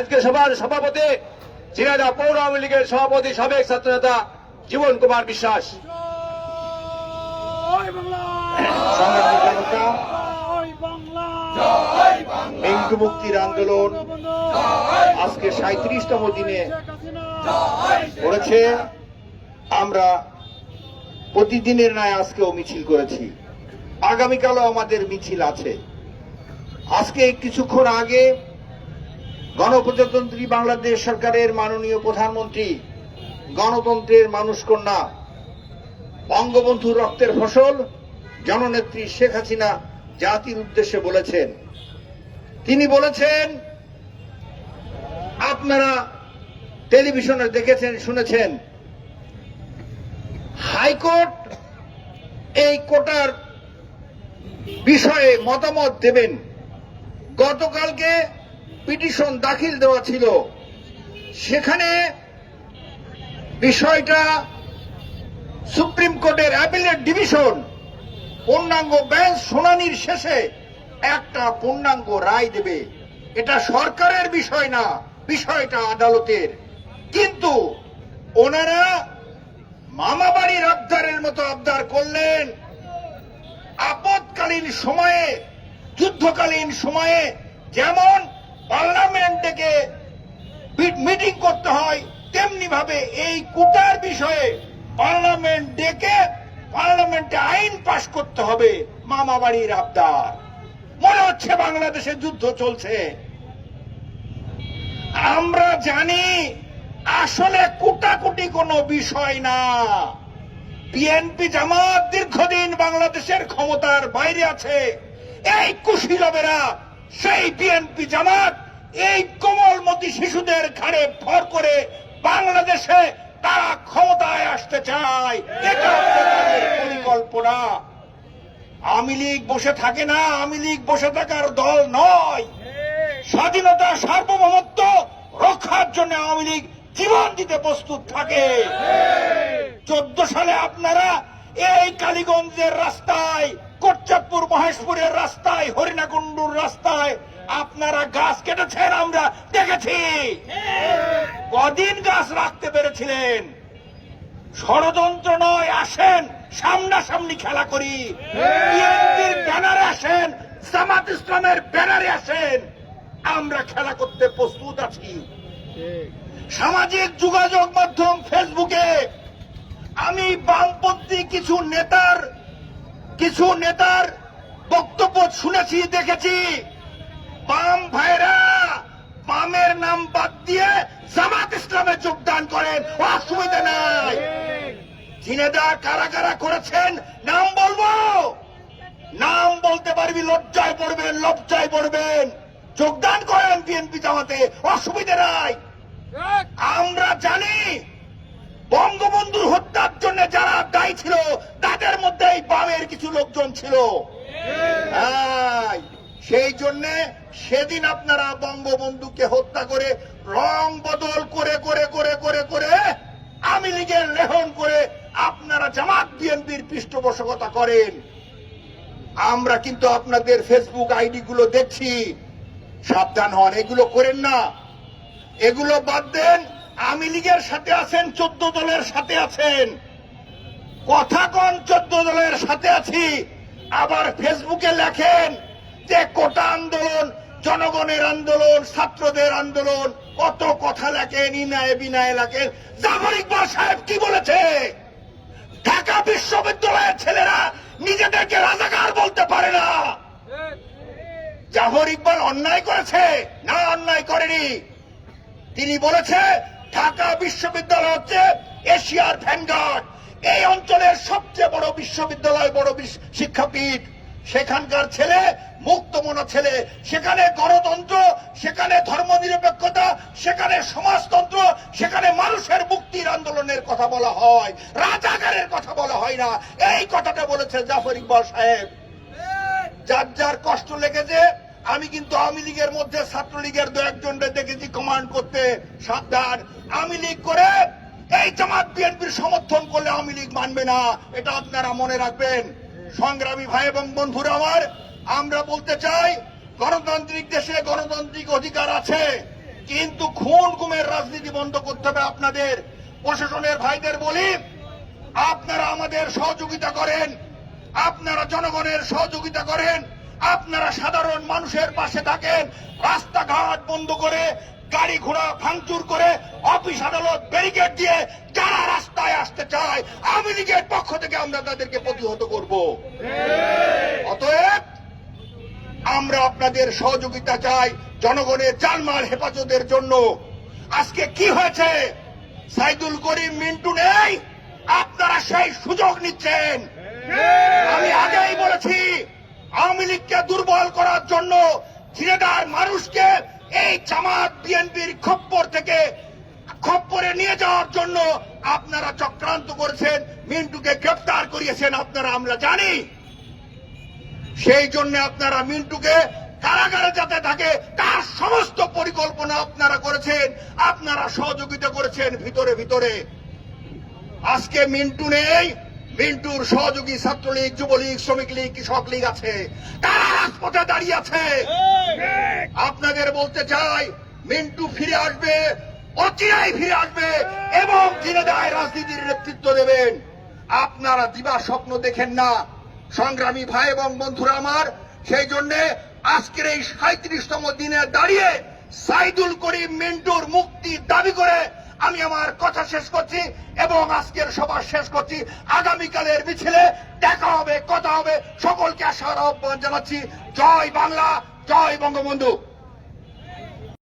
আজকে সভার সভাপতি ঝিনাইদহ পৌর আওয়ামী লীগের সভাপতি, সাবেক ছাত্রনেতা জীবন কুমার বিশ্বাস। হিন্দু মুক্তির আন্দোলন আজকে সাঁত্রিশতম দিনে করেছে। আমরা প্রতিদিনের ন্যায় আজকেও মিছিল করেছি। আগামীকালও আমাদের মিছিল আছে। আজকে কিছুক্ষণ আগে গণপ্রজাতন্ত্রী বাংলাদেশ সরকারের মাননীয় প্রধানমন্ত্রী, গণতন্ত্রের মানুষ কন্যা বঙ্গবন্ধু রক্তের ফসল, জননেত্রী শেখ হাসিনা জাতির উদ্দেশ্যে বলেছেন। তিনি বলেছেন, আপনারা টেলিভিশনে দেখেছেন, শুনেছেন, হাইকোর্ট এই কোটার বিষয়ে মতামত দেবেন। গতকালকে পিটিশন দাখিল দেওয়া ছিল। সেখানে বিষয়টা সুপ্রিম কোর্টের অ্যাপিলেট ডিভিশন, পূর্ণাঙ্গ বেঞ্চ শুনানির শেষে একটা পূর্ণাঙ্গ রায় দেবে। এটা সরকারের বিষয় না, বিষয়টা আদালতের। কিন্তু ওনারা মামা বাড়ির আবদারের মতো আবদার করলেন। আপদকালীন সময়ে, যুদ্ধকালীন সময়ে যেমন থেকে মিটিং করতে হয়, তেমনি ভাবে এই কোটার বিষয়ে পার্লামেন্ট ডেকে পার্লামেন্টে আইন পাশ করতে হবে মামা বাড়ির আবদার। মনে হচ্ছে বাংলাদেশে যুদ্ধ চলছে। আমরা জানি আসলে কুটাকুটি কোনো বিষয় না। বিএনপি জামাত দীর্ঘদিন বাংলাদেশের ক্ষমতার বাইরে আছে। এই কুশীলবেরা, সেই বিএনপি জামাত এই কোমলমতি শিশুদের ঘাড়ে ভর করে বাংলাদেশে তারা ক্ষমতায় আসতে চায়। এটা তাদের পরিকল্পনা। আওয়ামী লীগ বসে থাকে না, আওয়ামী লীগ বসে থাকার দল নয়। স্বাধীনতা, সার্বভৌমত্ব রক্ষার জন্য আওয়ামী লীগ জীবন দিতে প্রস্তুত থাকে। চোদ্দ সালে আপনারা এই কালীগঞ্জের রাস্তায়, কোটচাঁদপুর, মহেশপুরের রাস্তায়, হরিণাকুণ্ডুর রাস্তায় আপনারা গাছ কেটেছেন, আমরা দেখেছি। কদিন গাছ রাখতে পেরেছিলেন। ষড়যন্ত্র নয়, আসেন, সামনাসামনি খেলা করি। ব্যানারে আসেন, জামাত ইসলামের ব্যানারে আসেন। আমরা খেলা করতে প্রস্তুত আছি। সামাজিক যোগাযোগ মাধ্যম ফেসবুকে। আমি বামপন্থী কিছু নেতার কিছু নেতার বক্তব্য শুনেছি, দেখেছি। বাম ভাইরা বামের নাম বাদ দিয়ে জামাত ইসলামে যোগদান করেন। অসুবিধা নাই। ঝিনেদা কারা কারা করেছেন নাম বলব? নাম বলতে পারবি লজ্জায় পড়বেন লজ্জায় পড়বেন। যোগদান করেন বিএনপি জামাতে অসুবিধা নাই। আমরা জানি বঙ্গবন্ধুর হত্যার জন্য যারা দায়ী ছিল তাদের মধ্যে এই বামের কিছু লোকজন ছিল। হ্যাঁ, সেই জন্য সেদিন আপনারা বঙ্গবন্ধুকে হত্যা করে রং বদল করে করে করে করে করে আমি লীগের লেহন করে আপনারা জামাত বিএনপির পৃষ্ঠপোষকতা করেন। আমরা কিন্তু আপনাদের ফেসবুক আইডি গুলো দেখছি। সাবধান হন, এগুলো করেন না। এগুলো বাদ দেন, আমি লীগের সাথে আছেন, চোদ্দ দলের সাথে আছেন। কথা কন, চোদ্দ দলের সাথে আছি। আবার ফেসবুকে লেখেন যে কোটা আন্দোলন, জনগণের আন্দোলন, ছাত্রদের আন্দোলন, কত কথা লেখেন, ইনায় বিনায় লেখেন। জাফর ইকবাল সাহেব কি বলেছে? ঢাকা বিশ্ববিদ্যালয়ের ছেলেরা নিজেদেরকে রাজাকার বলতে পারে না। জাফর ইকবাল অন্যায় করেছে? না, অন্যায় করেনি। তিনি বলেছে, ঢাকা বিশ্ববিদ্যালয় হচ্ছে এশিয়ার ভ্যানগার্ড। এই অঞ্চলের সবচেয়ে বড় বিশ্ববিদ্যালয়, বড় শিক্ষাপীঠ। সেখানকার ছেলে, মুক্তমনা ছেলে, সেখানে গণতন্ত্র, সেখানে ধর্মনিরপেক্ষতা, সেখানে সমাজতন্ত্র, সেখানে মানুষের মুক্তির আন্দোলনের কথা বলা হয়। রাজাকারের কথা বলা হয় না। এই কথাটা বলেছে জাফর ইকবাল সাহেব। যার যার কষ্ট লেগেছে, আমি কিন্তু আওয়ামী লীগের মধ্যে ছাত্রলীগের দু একজনকে দেখেছি কমান্ড করতে সাবধান। আওয়ামী লীগ করে এই জামাত বিএনপির সমর্থন করলে আওয়ামী লীগ মানবে না। এটা আপনারা মনে রাখবেন। সংগ্রামী ভাই এবং বন্ধুরা আমার, আমরা বলতে চাই, গণতান্ত্রিক দেশে গণতান্ত্রিক অধিকার আছে, কিন্তু খুন গুমের রাজনীতি বন্ধ করতে হবে আপনাদের। প্রশাসনের ভাইদের বলি, আপনারা আমাদের সহযোগিতা করেন, আপনারা জনগণের সহযোগিতা করেন, আপনারা সাধারণ মানুষের পাশে থাকেন, রাস্তাঘাট বন্ধ করে, গাড়ি ঘোড়া ভাঙচুর করে, অফিস আদালত ব্যারিকেড দিয়ে যারা রাস্তায় আসতে চায় আওয়ামী লীগের পক্ষ থেকে আমরা তাদেরকে প্রতিহত করব। অতএব, আমরা আপনাদের সহযোগিতা চাই জনগণের জানমাল হেফাজতের জন্য। আজকে কি হয়েছে? সাইদুল করিম মিন্টু নেই, আপনারা সেই সুযোগ নিচ্ছেন। আমি আগেই বলেছি, আওয়ামী লীগকে দুর্বল করার জন্য ঝিনেদার মানুষকে এই জামাত বিএনপির খপ্পর থেকে খপ্পরে নিয়ে যাওয়ার জন্য আপনারা চক্রান্ত করেছেন মিন্টুকে গ্রেপ্তার করিয়েছেন আপনারা আমরা জানি। সেই জন্য আপনারা মিন্টুকে কারাগারে যাতে থাকে তার সমস্ত পরিকল্পনা আপনারা করেছেন আপনারা সহযোগিতা করেছেন ভিতরে ভিতরে। আজকে মিন্টু নেই মিন্টুর সহযোগী ছাত্রলীগ যুবলীগ শ্রমিক লীগ কৃষক লীগ আছে। তারা রাজপথে দাঁড়িয়ে আছে। আপনাদের বলতে চাই মিন্টু ফিরে আসবে অচিরাই ফিরে আসবে এবং জিনেদায় রাজনীতির নেতৃত্ব দেবেন। আপনারা দিবা স্বপ্ন দেখেন না। সংগ্রামী ভাই এবং বন্ধুরা আমার, সেই জন্য আজকের এই সাঁত্রিশতম দিনে দাঁড়িয়ে সাইদুল করিম মিন্টুর মুক্তি দাবি করে আমি আমার কথা শেষ করছি এবং আজকের সভা শেষ করছি। আগামীকালের মিছিলে দেখা হবে, কথা হবে। সকলকে আসার আহ্বান জানাচ্ছি। জয় বাংলা, জয় বঙ্গবন্ধু।